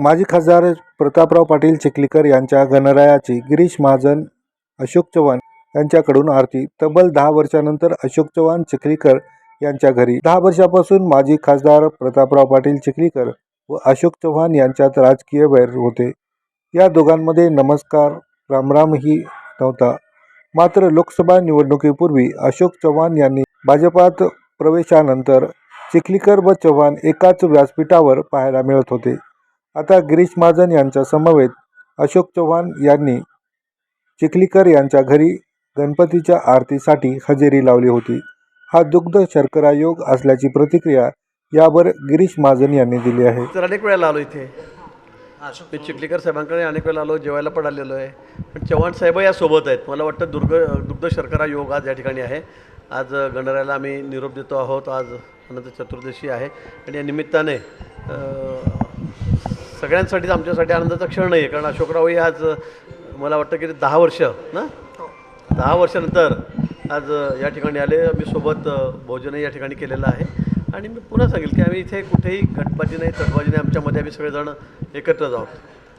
माजी खासदार प्रतापराव पाटील चिखलीकर यांच्या गणरायाची गिरीश महाजन अशोक चव्हाण यांच्याकडून आरती. तब्बल दहा वर्षानंतर अशोक चव्हाण चिखलीकर यांच्या घरी. दहा वर्षापासून माजी खासदार प्रतापराव पाटील चिखलीकर व अशोक चव्हाण यांच्यात राजकीय वैर होते. या दोघांमध्ये नमस्कार रामरामही नव्हता. मात्र लोकसभा निवडणुकीपूर्वी अशोक चव्हाण यांनी भाजपात प्रवेशानंतर चिखलीकर व चव्हाण एकाच व्यासपीठावर पाहायला मिळत होते. आता गिरीश महाजन यांच्या समवेत अशोक चव्हाण यांनी चिखलीकर यांच्या घरी गणपतीच्या आरतीसाठी हजेरी लावली होती. हा दुग्ध शर्करा योग असल्याची प्रतिक्रिया यावर गिरीश महाजन यांनी दिली आहे. तर अनेक वेळेला आलो इथे. मी चिखलीकर साहेबांकडे अनेक वेळेला आलो जेवायला पण आलेलो आहे. पण चव्हाण साहेब या सोबत आहेत. मला वाटतं दुर्ग दुग्ध शर्करा योग आज या ठिकाणी आहे. आज गणरायाला आम्ही निरोप देतो आहोत. आज अनंत चतुर्दशी आहे. आणि या निमित्ताने सगळ्यांसाठीच आमच्यासाठी आनंदाचा क्षण नाही आहे कारण अशोकराव हे आज मला वाटतं की दहा वर्ष ना? दहा वर्षानंतर आज या ठिकाणी आले. मी सोबत भोजनही या ठिकाणी केलेलं आहे. आणि मी पुन्हा सांगेल की आम्ही इथे कुठेही गटबाजी नाही तटबाजी नाही. आमच्यामध्ये आम्ही सगळेजण एकत्रच आहोत.